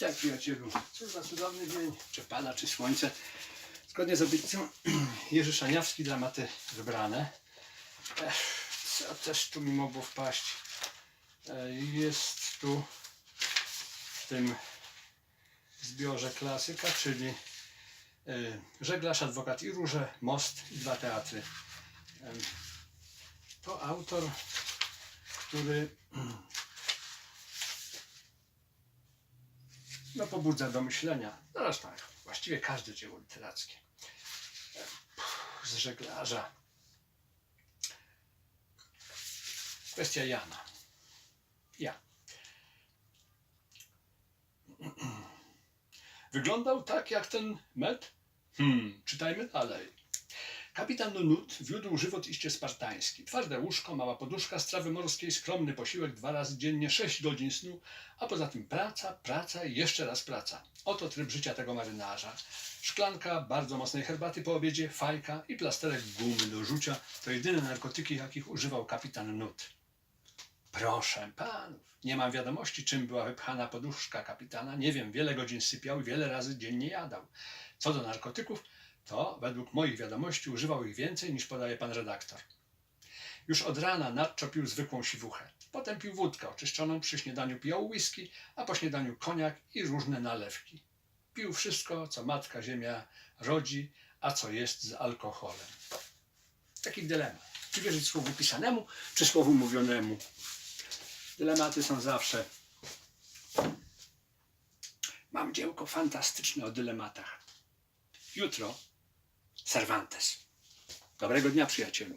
Witaj przyjacielu. Cóż za cudowny dzień, czy pada, czy słońce. Zgodnie z obietnicą Jerzy Szaniawski dramaty wybrane. Ech, co też tu mi mogło wpaść? E, Jest tu w tym zbiorze klasyka, czyli e, Żeglarz, Adwokat i Róże, Most i dwa teatry. To autor, który no, pobudza do myślenia. Zresztą tak, właściwie każde dzieło literackie. Z żeglarza. Kwestia Jana. Ja. Wyglądał tak jak ten med? Hmm, czytajmy dalej. Kapitan Nut wiódł żywot iście spartański. Twarde łóżko, mała poduszka, strawy morskiej, skromny posiłek dwa razy dziennie, sześć godzin snu, a poza tym praca, praca i jeszcze raz praca. Oto tryb życia tego marynarza. Szklanka bardzo mocnej herbaty po obiedzie, fajka i plasterek gumy do rzucia to jedyne narkotyki, jakich używał kapitan Nut. Proszę panów, nie mam wiadomości, czym była wypchana poduszka kapitana. Nie wiem, wiele godzin sypiał i wiele razy dziennie jadał. Co do narkotyków, to według moich wiadomości używał ich więcej niż podaje pan redaktor. Już od rana nadczo pił zwykłą siwuchę. Potem pił wódkę oczyszczoną, przy śniadaniu pijał whisky, a po śniadaniu koniak i różne nalewki. Pił wszystko, co matka ziemia rodzi, a co jest z alkoholem. Taki dylemat. Czy wierzyć słowu pisanemu, czy słowu mówionemu? Dylematy są zawsze. Mam dziełko fantastyczne o dylematach. Jutro Cervantes. Dobrego dnia, przyjacielu.